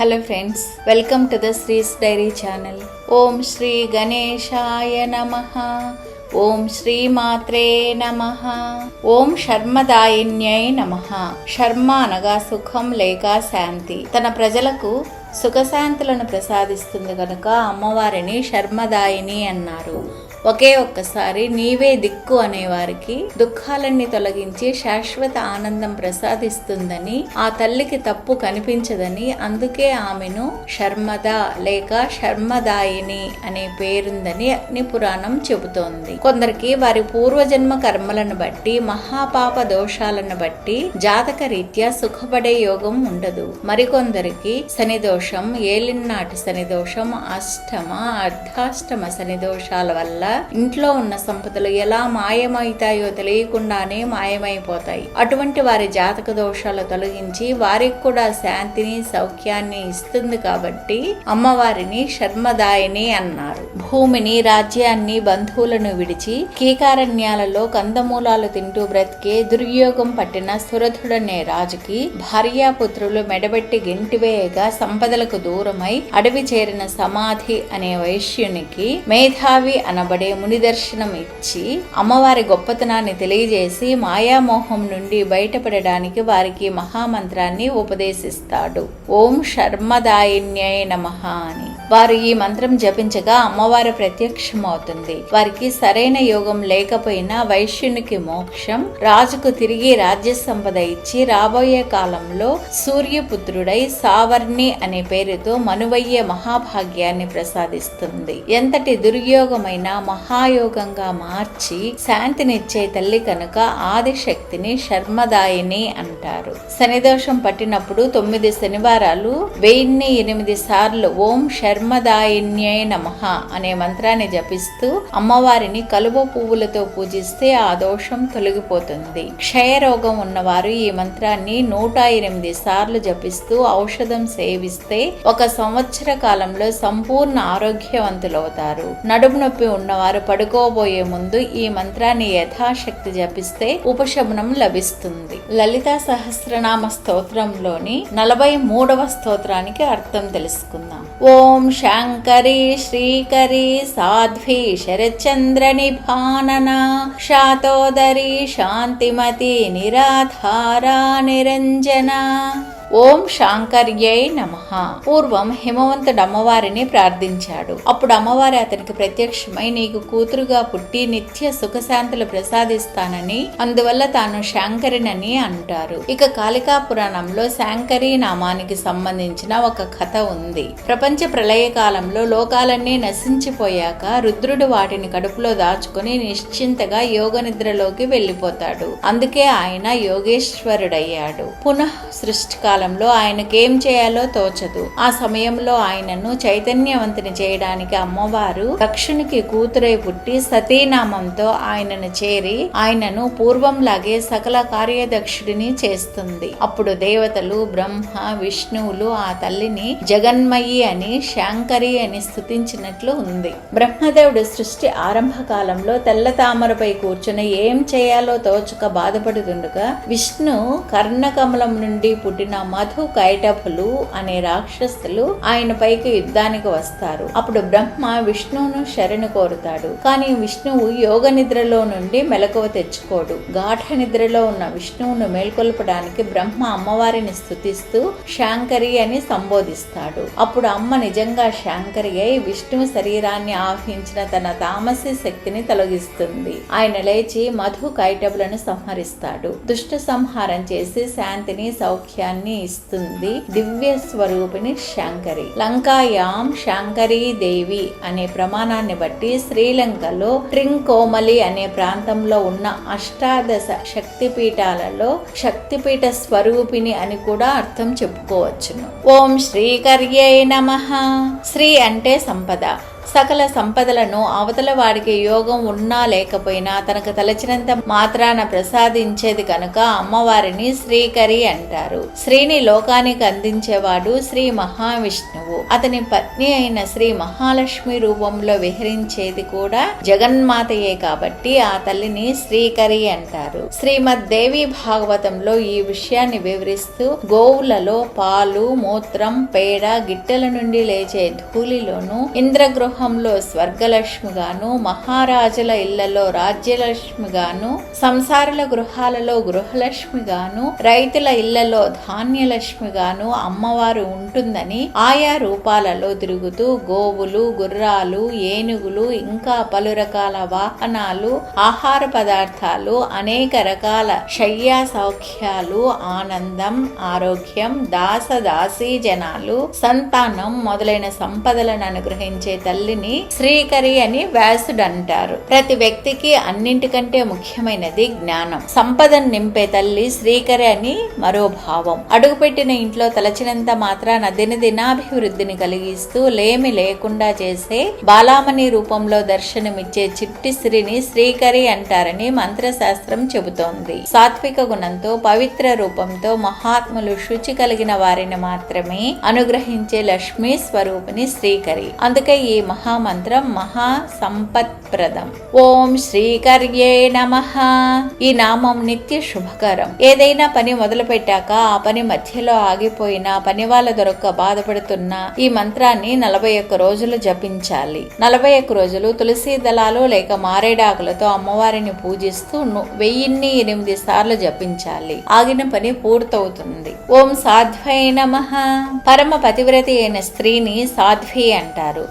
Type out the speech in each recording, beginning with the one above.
Hello friends welcome to the Sree's diary channel ఓం శ్రీ గణేశాయ నమ. ఓం శ్రీ మాత్రే నమ. ఓం శర్మదాయిన్యై నమ. శర్మ అనగా సుఖం లేక శాంతి. తన ప్రజలకు సుఖశాంతులను ప్రసాదిస్తుంది కనుక అమ్మవారిని శర్మదాయిని అన్నారు. ఒకే ఒక్కసారి నీవే దిక్కు అనేవారికి దుఃఖాలన్నీ తొలగించి శాశ్వత ఆనందం ప్రసాదిస్తుందని ఆ తల్లికి తప్పు కనిపించదని అందుకే ఆమెను శర్మద లేక శర్మదాయిని అనే పేరుందని అగ్ని పురాణం చెబుతోంది. కొందరికి వారి పూర్వజన్మ కర్మలను బట్టి మహాపాప దోషాలను బట్టి జాతక రీత్యా సుఖపడే యోగం ఉండదు. మరికొందరికి శని దోషం ఏలినాటి శని దోషం అష్టమ అర్ధాష్టమ శని దోషాల వల్ల ఇంట్లో ఉన్న సంపదలు ఎలా మాయమవుతాయో తెలియకుండానే మాయమైపోతాయి. అటువంటి వారి జాతక దోషాలు తొలగించి వారికి కూడా శాంతిని సౌఖ్యాన్ని ఇస్తుంది కాబట్టి అమ్మవారిని శర్మదాయిని అన్నారు. భూమిని రాజ్యాన్ని బంధువులను విడిచి కీకారణ్యాలలో కందమూలాలు తింటూ బ్రతికే దుర్యోగం పట్టిన సురథుడనే రాజుకి భార్యాపుత్రులు మెడబెట్టి గెంటివేయగా సంపదలకు దూరమై అడవి చేరిన సమాధి అనే వైశ్యునికి మేధావి అనబడి ముని దర్శనం ఇచ్చి అమ్మవారి గొప్పతనాన్ని తెలియజేసి మాయామోహం నుండి బయటపడడానికి వారికి మహామంత్రాన్ని ఉపదేశిస్తాడు. ఓం శర్మదాయిన్యై నమ అని. వారు ఈ మంత్రం జపించగా అమ్మవారు ప్రత్యక్షమవుతుంది. వారికి సరైన యోగం లేకపోయినా వైశ్యునికి మోక్షం రాజుకు తిరిగి రాజ్య సంపద ఇచ్చి రాబోయే కాలంలో సూర్యపుత్రుడై సావర్ణి అనే పేరుతో మనువయ్యే మహాభాగ్యాన్ని ప్రసాదిస్తుంది. ఎంతటి దుర్యోగమైన మహాయోగంగా మార్చి శాంతినిచ్చే తల్లి కనుక ఆదిశక్తిని శర్మదాయిని అంటారు. శనిదోషం పట్టినప్పుడు తొమ్మిది శనివారాలు వెయ్యిన్ని ఎనిమిది సార్లు ఓం శర్మదాయిన్యై నమః అనే మంత్రాన్ని జపిస్తూ అమ్మవారిని కలువ పువ్వులతో పూజిస్తే ఆ దోషం తొలగిపోతుంది. క్షయరోగం ఉన్నవారు ఈ మంత్రాన్ని నూట ఎనిమిది సార్లు జపిస్తూ ఔషధం సేవిస్తే ఒక సంవత్సర కాలంలో సంపూర్ణ ఆరోగ్యవంతులవుతారు. నడుము నొప్పి వారు పడుకోబోయే ముందు ఈ మంత్రాన్ని యథాశక్తి జపిస్తే ఉపశమనం లభిస్తుంది. లలితా సహస్రనామ స్తోత్రంలోని నలభై మూడవ స్తోత్రానికి అర్థం తెలుసుకుందాం. ఓం శాంకరి శ్రీకరి సాధ్వి శరచంద్ర నిభానన శాతోదరి శాంతిమతి నిరాధారా నిరంజన. ఓం శాంకర్యై నమ. పూర్వం హిమవంతుడు అమ్మవారిని ప్రార్థించాడు. అప్పుడు అమ్మవారి అతనికి ప్రత్యక్షమై నీకు కూతురుగా పుట్టి నిత్య సుఖశాంతులు ప్రసాదిస్తానని అందువల్ల తాను శాంకరినని అంటారు. ఇక కాళికా పురాణంలో శాంకరి నామానికి సంబంధించిన ఒక కథ ఉంది. ప్రపంచ ప్రళయ కాలంలో లోకాలన్నీ నశించిపోయాక రుద్రుడు వాటిని కడుపులో దాచుకుని నిశ్చింతగా యోగ నిద్రలోకి వెళ్ళిపోతాడు. అందుకే ఆయన యోగేశ్వరుడయ్యాడు. పునః సృష్టికాల కాలంలో ఆయనకేం చేయాలో తోచదు. ఆ సమయంలో ఆయనను చైతన్యవంతుని చేయడానికి అమ్మవారు దక్షునికి కూతురై పుట్టి సతీనామంతో ఆయనను చేరి ఆయనను పూర్వంలాగే సకల కార్యదక్షుడిని చేస్తుంది. అప్పుడు దేవతలు బ్రహ్మ విష్ణువులు ఆ తల్లిని జగన్మయి అని శాంకరి అని స్థుతించినట్లు ఉంది. బ్రహ్మదేవుడు సృష్టి ఆరంభ కాలంలో తెల్ల తామరపై కూర్చుని ఏం చేయాలో తోచక బాధపడుతుండగా విష్ణు కర్ణకమలం నుండి పుట్టిన మధు కైటభులు అనే రాక్షసులు ఆయన పైకి యుద్ధానికి వస్తారు. అప్పుడు బ్రహ్మ విష్ణువును శరణు కోరుతాడు. కానీ విష్ణువు యోగ నిద్రలో నుండి మెలకువ తెచ్చుకోడు. గాఢ నిద్రలో ఉన్న విష్ణువును మేల్కొల్పడానికి బ్రహ్మ అమ్మవారిని స్థుతిస్తూ శాంకరి అని సంబోధిస్తాడు. అప్పుడు అమ్మ నిజంగా శాంకరి అయి విష్ణువు శరీరాన్ని ఆవహించిన తన తామసి శక్తిని తొలగిస్తుంది. ఆయన లేచి మధు కైటబులను సంహరిస్తాడు. దుష్ట సంహారం చేసి శాంతిని సౌఖ్యాన్ని ఇస్తుంది. దివ్య స్వరూపిణి శాంకరి. లంకాయాం శాంకరీ దేవి అనే ప్రమాణాన్ని బట్టి శ్రీలంకలో ట్రింకోమలి అనే ప్రాంతంలో ఉన్న అష్టాదశ శక్తిపీఠాలలో శక్తిపీఠ స్వరూపిణి అని కూడా అర్థం చెప్పుకోవచ్చును. ఓం శ్రీకర్యై నమ. శ్రీ అంటే సంపద. సకల సంపదలను అవతల వాడికి యోగం ఉన్నా లేకపోయినా తనకు తలచినంత మాత్రాన ప్రసాదించేది కనుక అమ్మవారిని శ్రీకరి అంటారు. శ్రీని లోకానికి అందించేవాడు శ్రీ మహావిష్ణువు. అతని పత్ని అయిన శ్రీ మహాలక్ష్మి రూపంలో విహరించేది కూడా జగన్మాతయే కాబట్టి ఆ తల్లిని శ్రీకరి అంటారు. శ్రీమద్ దేవి భాగవతంలో ఈ విషయాన్ని వివరిస్తూ గోవులలో పాలు మూత్రం పేడ గిట్టెల నుండి లేచే ధూళిలోను లోకంలో స్వర్గలక్ష్మిగాను మహారాజుల ఇళ్ళలో రాజ్యలక్ష్మిగాను సంసారుల గృహాలలో గృహలక్ష్మిగాను రైతుల ఇళ్ళలో ధాన్యలక్ష్మిగాను అమ్మవారు ఉంటుందని ఆయా రూపాలలో తిరుగుతూ గోవులు గుర్రాలు ఏనుగులు ఇంకా పలు రకాల వాహనాలు ఆహార పదార్థాలు అనేక రకాల శయ్యా సౌఖ్యాలు ఆనందం ఆరోగ్యం దాస దాసీ జనాలు సంతానం మొదలైన సంపదలను అనుగ్రహించే తల్లి తల్లిని శ్రీకరి అని వ్యాసుడు అంటారు. ప్రతి వ్యక్తికి అన్నింటికంటే ముఖ్యమైనది జ్ఞానం. సంపదను నింపే తల్లి శ్రీకరి అని మరో భావం. అడుగుపెట్టిన ఇంట్లో తలచినంత మాత్రాన దినదినాభివృద్ధిని కలిగిస్తూ లేమి లేకుండా చేసే బాలామణి రూపంలో దర్శనమిచ్చే చిట్టి శ్రీని శ్రీకరి అంటారని మంత్రశాస్త్రం చెబుతోంది. సాత్విక గుణంతో పవిత్ర రూపంతో మహాత్ములు శుచి కలిగిన వారిని మాత్రమే అనుగ్రహించే లక్ష్మీ స్వరూపిణి శ్రీకరి. అందుకే ఈ మహామంత్రం మహా సంపత్ప్రదం ఓం శ్రీకర్యే నమ. ఈ నామం నిత్య శుభకరం. ఏదైనా పని మొదలు పెట్టాక ఆ పని మధ్యలో ఆగిపోయిన పని వాళ్ళ దొరక్క బాధపడుతున్న ఈ మంత్రాన్ని నలభై ఒక్క రోజులు జపించాలి. నలభై ఒక్క రోజులు తులసి దళాలు లేక మారేడాకులతో అమ్మవారిని పూజిస్తూ వెయ్యిన్ని ఎనిమిది సార్లు జపించాలి. ఆగిన పని పూర్తవుతుంది. ఓం సాధ్వై నమ. పరమ పతివ్రతి అయిన స్త్రీని సాధ్వి అంటారు.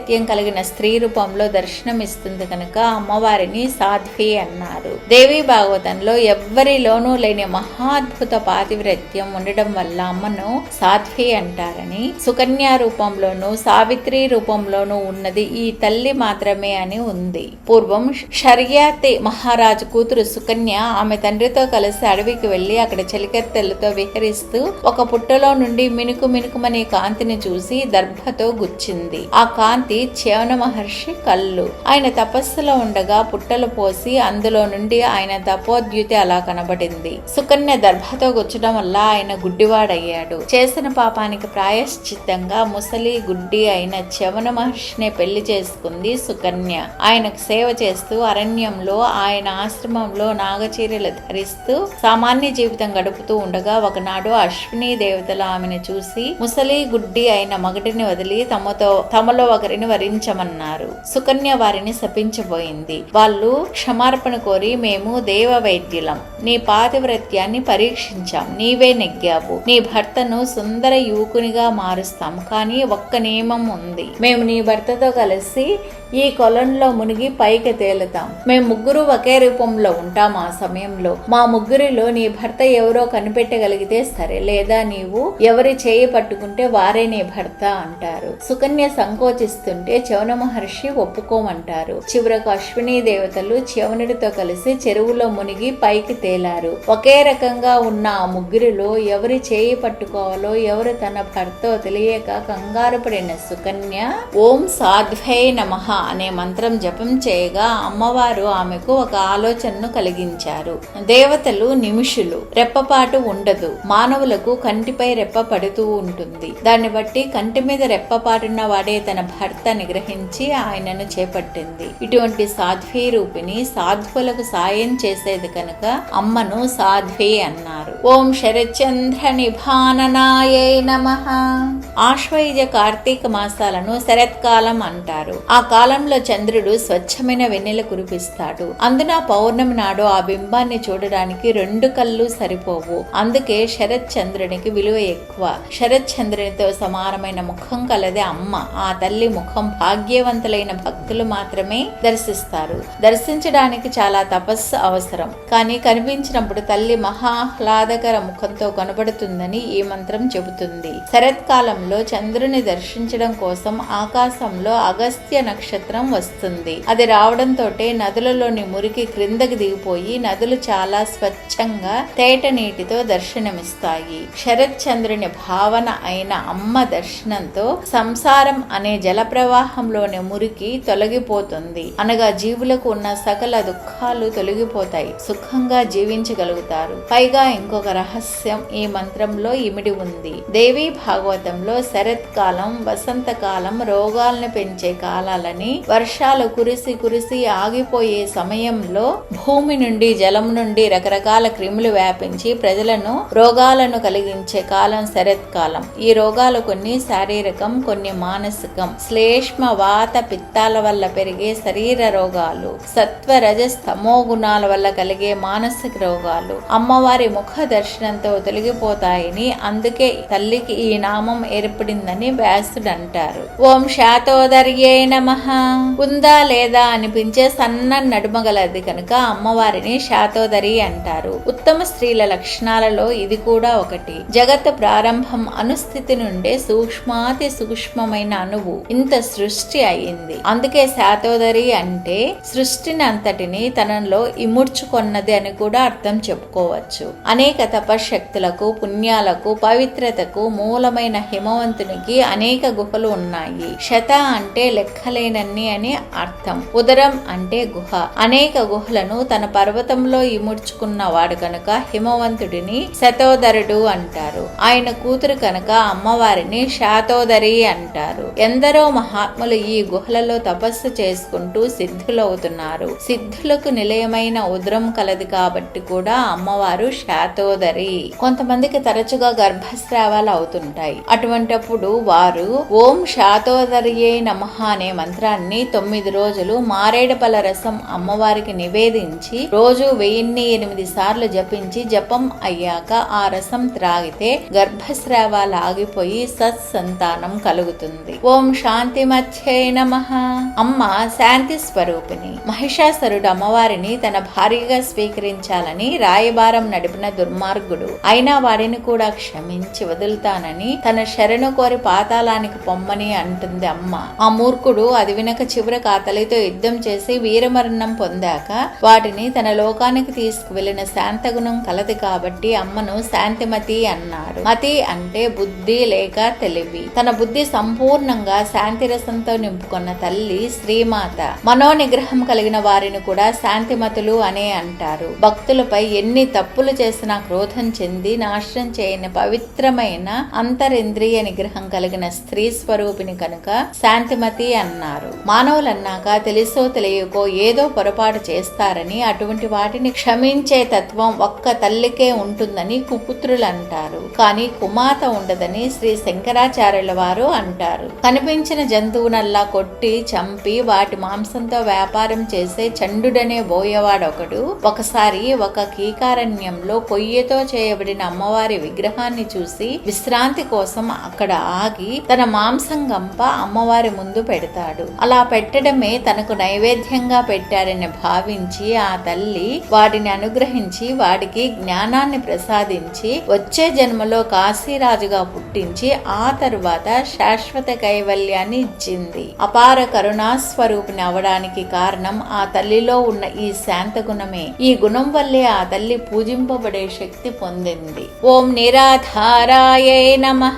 పాతివ్రత్యం కలిగిన స్త్రీ రూపంలో దర్శనమిస్తుంది కనుక అమ్మవారిని సాధ్వి అన్నారు. దేవి భాగవతంలో ఎవ్వరిలోనూ లేని మహాద్భుత పాతివ్రత్యం ఉండడం వల్ల అమ్మను సాధ్వి అంటారని సుకన్య రూపంలోనూ సావిత్రి రూపంలోనూ ఉన్నది ఈ తల్లి మాత్రమే అని ఉంది. పూర్వం షర్యాతి మహారాజు కూతురు సుకన్య ఆమె తండ్రితో కలిసి అడవికి వెళ్ళి అక్కడ చెలికత్తెలతో విహరిస్తూ ఒక పుట్టలో నుండి మినుకు మినుకుమనే కాంతిని చూసి దర్భతో గుచ్చింది. ఆ కాంతి చేవన మహర్షి కళ్ళు ఆయన తపస్సులో ఉండగా పుట్టలు పోసి అందులో నుండి ఆయన తపోద్యుతి అలా కనబడింది. సుకన్య దర్భతో గుచ్చడం వల్ల ఆయన గుడ్డివాడయ్యాడు. చేసిన పాపానికి ప్రాయశ్చిత్తంగా ముసలి గుడ్డి అయిన చవన మహర్షిని పెళ్ళి చేసుకుంది సుకన్య. ఆయనకు సేవ చేస్తూ అరణ్యంలో ఆయన ఆశ్రమంలో నాగచీరలు ధరిస్తూ సామాన్య జీవితం గడుపుతూ ఉండగా ఒకనాడు అశ్విని దేవతలు ఆమెను చూసి ముసలి గుడ్డి అయిన మగటిని వదిలి తమతో తమలో ఒకరిని వరించమన్నారు. సుకన్య వారిని శపించబోయింది. వాళ్ళు క్షమార్పణ కోరి మేము దేవ వైద్యులం నీ పాతివ్రత్యాన్ని పరీక్షించాం. నీవే నెగ్గావు. నీ భర్తను సుందర యువకునిగా మారుస్తాం. కానీ ఒక్క నియమం ఉంది. మేము నీ భర్తతో కలిసి ఈ కొలంలో మునిగి పైకి తేలుతాం. మేము ముగ్గురు ఒకే రూపంలో ఉంటాం ఆ సమయంలో. మా ముగ్గురిలో నీ భర్త ఎవరో కనిపెట్టగలిగితే సరే లేదా నీవు ఎవరి చేయి పట్టుకుంటే వారే నీ భర్త అంటారు. సుకన్య సంకోచిస్తుంటే చవన మహర్షి ఒప్పుకోమంటారు. చివరకు అశ్విని దేవతలు చవనుడితో కలిసి చెరువులో మునిగి పైకి తేలారు. ఒకే రకంగా ఉన్న ఆ ముగ్గురిలో ఎవరి చేయి పట్టుకోవాలో ఎవరు తన భర్తో తెలియక కంగారు పడిన సుకన్య ఓం సాధ్వై నమః అనే మంత్రం జపం చేయగా అమ్మవారు ఆమెకు ఒక ఆలోచనను కలిగించారు. దేవతలు నిమిషులు రెప్పపాటు ఉండదు. మానవులకు కంటిపై రెప్ప పడుతూ ఉంటుంది. దాన్ని బట్టి కంటి మీద రెప్పపాటున్న వాడే తన భర్త నిగ్రహించి ఆయనను చేపట్టింది. ఇటువంటి సాధ్వీ రూపిణి సాధ్వులకు సాయం చేసేది కనుక అమ్మను సాధ్వి అన్నారు. ఓం శరచంద్ర నిభాననాయే నమ. ఆశ్వయుజ కార్తీక మాసాలను శరత్కాలం అంటారు. ఆ కాలంలో చంద్రుడు స్వచ్ఛమైన వెన్నెల కురిపిస్తాడు. అందున పౌర్ణమి నాడు ఆ బింబాన్ని చూడడానికి రెండు కళ్ళు సరిపోవు. అందుకే శరత్ చంద్రునికి విలువ ఎక్కువ. శరత్ చంద్రునితో సమానమైన ముఖం కలదే అమ్మ ఆ తల్లి ముఖం భాగ్యవంతులైన భక్తులు మాత్రమే దర్శిస్తారు. దర్శించడానికి చాలా తపస్సు అవసరం. కానీ కనిపించినప్పుడు తల్లి మహాహ్లాదకర ముఖంతో కనబడుతుందని ఈ మంత్రం చెబుతుంది. శరత్కాలంలో చంద్రుని దర్శించడం కోసం ఆకాశంలో అగస్త్య నక్షత్రం వస్తుంది. అది రావడంతో నదులలోని మురికి క్రిందకి దిగిపోయి నదులు చాలా స్వచ్ఛంగా తేట నీటితో దర్శనమిస్తాయి. శరత్ చంద్రుని భావన అయిన అమ్మ దర్శనంతో సంసారం అనే జల ప్రవాహంలోని మురికి తొలగిపోతుంది. అనగా జీవులకు ఉన్న సకల దుఃఖాలు తొలగిపోతాయి. సుఖంగా జీవించగలుగుతారు. పైగా ఇంకొక రహస్యం ఈ మంత్రంలో ఇమిడి ఉంది. దేవి భాగవతంలో శరత్కాలం వసంతకాలం రోగాలను పెంచే కాలాలని వర్షాలు కురిసి కురిసి ఆగిపోయే సమయంలో భూమి నుండి జలం నుండి రకరకాల క్రిములు వ్యాపించి ప్రజలను రోగాలను కలిగించే కాలం శరత్కాలం. ఈ రోగాలు కొన్ని శారీరకం కొన్ని మానసికం. శ్లేష్మ వాత పిత్తాల వల్ల పెరిగే శరీర రోగాలు సత్వరజస్తమో గుణాల వల్ల కలిగే మానసిక రోగాలు అమ్మవారి ముఖ దర్శనంతో తొలగిపోతాయని అందుకే తల్లికి ఈ నామం ఏర్పడిందని వ్యాసుడు అంటారు ఓం శాతోదర్యే నమ. ఉందా లేదా అనిపించే సన్న నడుమగలది కనుక అమ్మవారిని శాతోదరి అంటారు. ఉత్తమ స్త్రీల లక్షణాలలో ఇది కూడా ఒకటి. జగత్ ప్రారంభం అనుస్థితి నుండే సూక్ష్మాతి సూక్ష్మమైన అణువు. ఇంత సృష్టి అయింది అందుకే శాతోదరి అంటే సృష్టిని అంతటిని తనలో ఇముడ్చుకొన్నది అని కూడా అర్థం చెప్పుకోవచ్చు. అనేక తపశక్తులకు పుణ్యాలకు పవిత్రతకు మూలమైన హిమవంతునికి అనేక గుహలు ఉన్నాయి. శత అంటే లెక్కలేనన్ని అని అర్థం. ఉదరం అంటే గుహ. అనేక గుహలను తన పర్వతంలో ఇముడ్చుకున్న వాడు కనుక హిమవంతుడిని శతోదరుడు అంటారు. ఆయన కూతురు కనుక అమ్మవారిని శాతోదరి అంటారు. ఎందరో మహాత్ములు ఈ గుహలలో తపస్సు చేసుకుంటూ సిద్ధులవుతున్నారు. సిద్ధులకు నిలయమైన ఉదరం కలది కాబట్టి కూడా అమ్మవారు శాతోదరి. కొంతమందికి తరచుగా గర్భస్రావాలు అవుతుంటాయి. అటువంటప్పుడు వారు ఓం శాతోదరియే నమ అనే మంత్రాన్ని తొమ్మిది రోజులు మారేడుపల రసం అమ్మవారికి నివేదించి రోజు వెయ్యిన్ని ఎనిమిది సార్లు జపించి జపం అయ్యాక ఆ రసం త్రాగితే గర్భస్రావాలు ఆగిపోయి సత్సంతానం కలుగుతుంది. ఓం శాంతి మధ్యే నమ. అమ్మ శాంతి స్వరూపిణి. మహిషాసురుడు అమ్మవారిని తన భార్యగా స్వీకరించాలని రాయబారం నడిపిన దుర్మార్గుడు. అయినా వాడిని కూడా క్షమించి వదులుతానని తన శరణు కోరి పాతాళానికి పొమ్మని అంటుంది అమ్మ. ఆ మూర్ఖుడు అది వినక చివరకు ఆ తల్లితో యుద్ధం చేసి వీరమరణం పొందాక వాటిని తన లోకానికి తీసుకువెళ్ళిన శాంతగుణం కలది కాబట్టి అమ్మను శాంతిమతి అన్నారు మతి అంటే బుద్ధి లేక తెలివి. తన బుద్ధి సంపూర్ణంగా శాంతి శాంతిరసంతో నింపుకున్న తల్లి శ్రీమాత. మనోనిగ్రహం కలిగిన వారిని కూడా శాంతిమతులు అనే అంటారు. భక్తులపై ఎన్ని తప్పులు చేసినా క్రోధం చెంది నాశనం చేయని పవిత్రమైన అంతరింద్రియ నిగ్రహం కలిగిన స్త్రీ స్వరూపిణి కనుక శాంతిమతి అన్నారు. మానవులన్నాక తెలుసో తెలియకో ఏదో పొరపాటు చేస్తారని అటువంటి వాటిని క్షమించే తత్వం ఒక్క తల్లికే ఉంటుందని కుపుత్రులు అంటారు కానీ కుమాత ఉండదని శ్రీ శంకరాచార్యుల వారు అంటారు. కనిపించిన జంతువునల్లా కొట్టి చంపి వాటి మాంసంతో వ్యాపారం చేసే చండుడనే బోయవాడొకడు ఒకసారి ఒక కీకారణ్యంలో కొయ్యతో చేయబడిన అమ్మవారి విగ్రహాన్ని చూసి విశ్రాంతి కోసం అక్కడ ఆగి తన మాంసం గంప అమ్మవారి ముందు పెడతాడు. అలా పెట్టడమే తనకు నైవేద్యంగా పెట్టారని భావించి ఆ తల్లి వాటిని అనుగ్రహించి వాడికి జ్ఞానాన్ని ప్రసాదించి వచ్చే జన్మలో కాశీరాజుగా పుట్టించి ఆ తరువాత శాశ్వత కైవల్యాన్ని ఇచ్చింది అపార కరుణాస్వరూపిణి అవడానికి కారణం ఆ తల్లిలో ఉన్న ఈ శాంత గుణమే. ఈ గుణం వల్లే ఆ తల్లి పూజింపబడే శక్తి పొందింది. ఓం నిరాధారాయ నమ.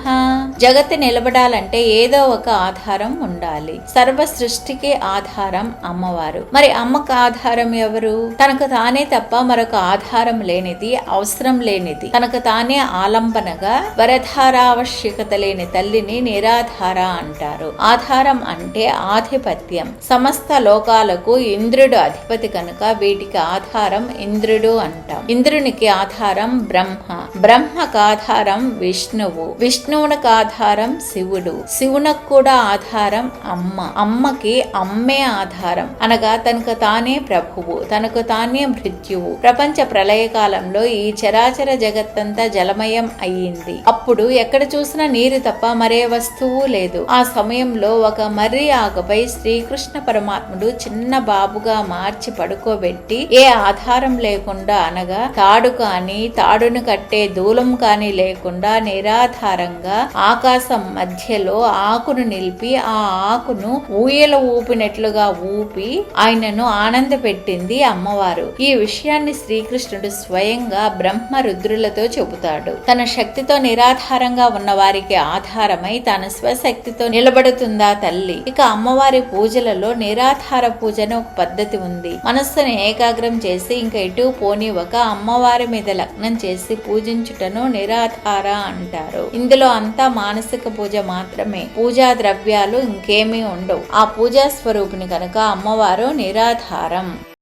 జగత్ నిలబడాలంటే ఏదో ఒక ఆధారం ఉండాలి. సర్వ సృష్టికి ఆధారం అమ్మవారు. మరి అమ్మకు ఆధారం ఎవరు? తనకు తానే తప్ప మరొక ఆధారం లేనిది అవసరం లేనిది. తనకు తానే ఆలంబనగా వరధారావశ్యకత లేని తల్లిని నిరాధార అంటారు. ఆధారం అంటే ఆధిపత్యం. సమస్త లోకాలకు ఇంద్రుడు అధిపతి కనుక వీటికి ఆధారం ఇంద్రుడు అంటాం. ఇంద్రునికి ఆధారం బ్రహ్మ. బ్రహ్మకు ఆధారం విష్ణువు. విష్ణువునికి ఆధారం శివుడు. శివునకు కూడా ఆధారం అమ్మ. అమ్మకి అమ్మే ఆధారం. అనగా తనకు తానే ప్రభువు తనకు తానే మృత్యువు. ప్రపంచ ప్రళయకాలంలో ఈ చరాచర జగత్తంతా జలమయం అయ్యింది. అప్పుడు ఎక్కడ చూసినా నీరు తప్ప మరే వస్తువు లేదు. ఆ సమయం సమయంలో ఒక మర్రి ఆకుపై శ్రీకృష్ణ పరమాత్ముడు చిన్న బాబుగా మార్చి పడుకోబెట్టి ఏ ఆధారం లేకుండా అనగా తాడు కాని తాడును కట్టే దూలం కాని లేకుండా నిరాధారంగా ఆకాశం మధ్యలో ఆకును నిలిపి ఆ ఆకును ఊయల ఊపినట్లుగా ఊపి ఆయనను ఆనంద పెట్టింది అమ్మవారు. ఈ విషయాన్ని శ్రీకృష్ణుడు స్వయంగా బ్రహ్మ రుద్రులతో చెబుతాడు. తన శక్తితో నిరాధారంగా ఉన్న వారికి ఆధారమై తన స్వశక్తితో నిలబడుతూ కాపాడుతుందా తల్లి? ఇక అమ్మవారి పూజలలో నిరాధార పూజ అని ఒక పద్ధతి ఉంది. మనస్సును ఏకాగ్రం చేసి ఇంకా ఎటు పోని ఒక అమ్మవారి మీద లగ్నం చేసి పూజించుటను నిరాధార అంటారు. ఇందులో అంతా మానసిక పూజ మాత్రమే. పూజా ద్రవ్యాలు ఇంకేమీ ఉండవు. ఆ పూజా స్వరూపిణి కనుక అమ్మవారు నిరాధారం.